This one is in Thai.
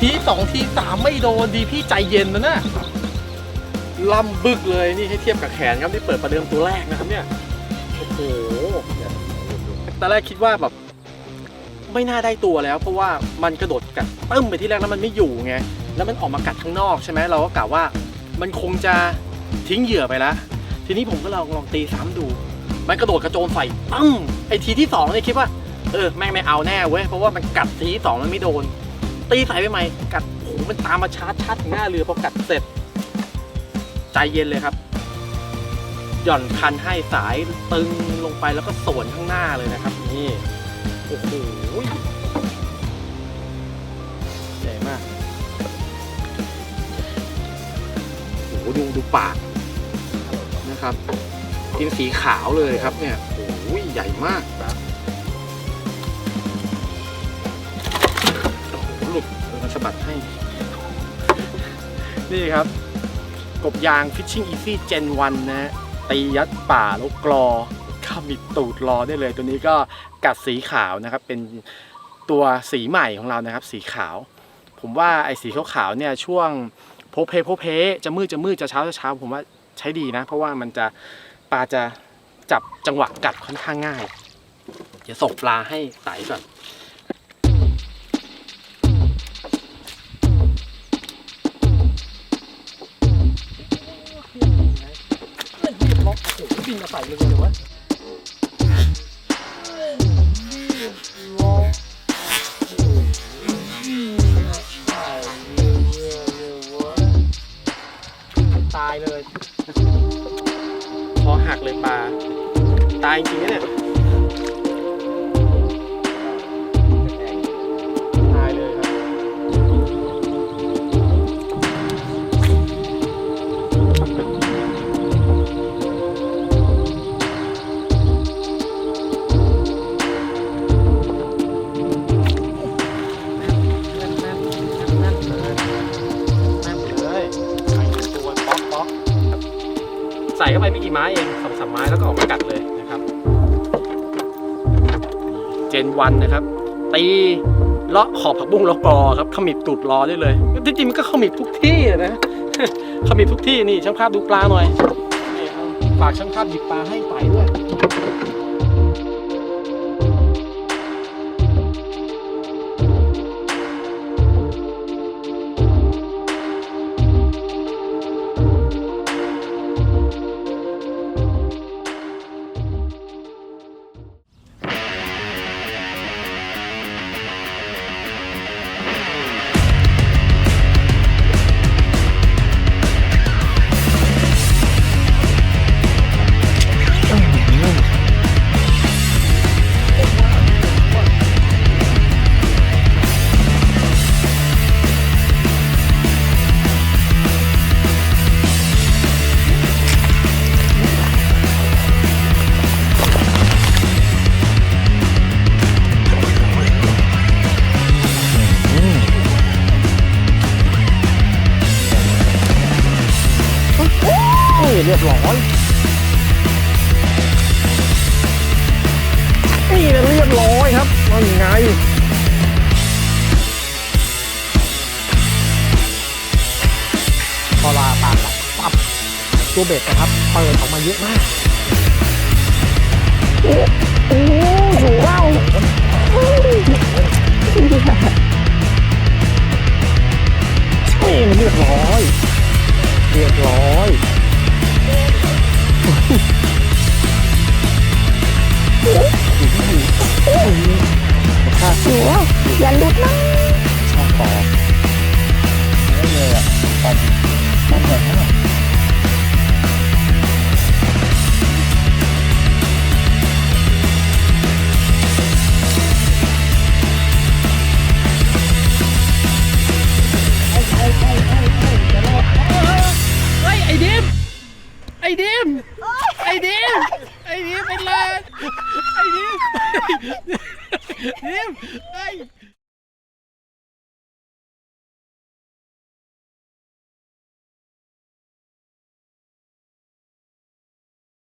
ทีสองทีสามไม่โดนดีพี่ใจเย็นนะน่ะล่ำบึกเลยนี่ให้เทียบกับแขนครับที่เปิดประเดิมตัวแรกนะครับเนี่ยโอ้โหตอนแรกคิดว่าแบบไม่น่าได้ตัวแล้ว เพราะว่ามันกระโดดกัดตึ้มไปที่แรกแล้วมันไม่อยู่ไงแล้วมันออกมากัดข้างนอกใช่ไหมเราก็กะว่า มันคงจะทิ้งเหยื่อไปแล้วทีนี้ผมก็ลองลองตีซ้ำดู มันกระโดดกระโจนใส่ปั้งไอทีที่สองเนี่ยคิดว่าเออแม่งไม่เอาแน่เว้ยเพราะว่ามันกัดทีที่สองมันไม่โดน ตีใส่ไปใหม่กัดโอ้โหมันตามมาชาร์จชัดถึงหน้าเรือพอกัดเสร็จ ใจเย็นเลยครับ หย่อนคันให้สายตึงลงไปแล้วก็สวนข้างหน้าเลยนะครับนี่โอ้โหใหญ่มากโอ้โหดูดูปากนะครับกินสีขาวเลยครับเนี่ยโอ้โหใหญ่มาก ลุดเออมันสะบัดให้ นี่ครับ กบยาง Fishing Easy Gen 1 นะฮะตียัดป่าแล้วกรอข้ามิดตูดรอได้เลย ตัวนี้ก็กัดสีขาวนะครับ เป็นตัวสีใหม่ของเรานะครับ สีขาว ผมว่าไอ้สีขาวๆเนี่ยช่วงโพเพโพเพจะมืดจะมืดจะเช้าจะเช้าผมว่าใช้ดีนะ เพราะว่ามันจะปลาจะจับจังหวะกัดค่อนข้างง่าย เดี๋ยวส่งปลาให้ไต่ก่อน กินมาใส่เลยเลยวะตายเลยพอหักเลยปลา ตายจริงๆนะเนี่ย ส่เข้าไปไม่กี่ไม้เองสองสามไม้แล้วก็ออกมากัดเลยนะครับ เจนวันนะครับ ตีเลาะขอบผักบุ้งแล้วกรอครับขมิบตูดรอได้เลยจริงๆมันก็ขมิบทุกที่นะขมิบทุกที่นี่ช่างภาพดูปลาหน่อยฝากช่างภาพหยิบปลาให้ไต่ด้วย รียบร้อยนี่เรียบร้อยครับว่าไงพอลาปากหลับปั๊บตัวเบ็ดนะครับ เปิดออกมาเยอะมาก โอ้โหว้าวนี่มันเรียบร้อย เรียบร้อย อย่าหลุดนะช่องคอนี่เลยอะตอนตอนแบบนั้นเฮ้ยไอ้ดิมไอ้ดิมไอ้ดิมไอ้ดิมเป็นไรไอ้ดิมดิมไอ้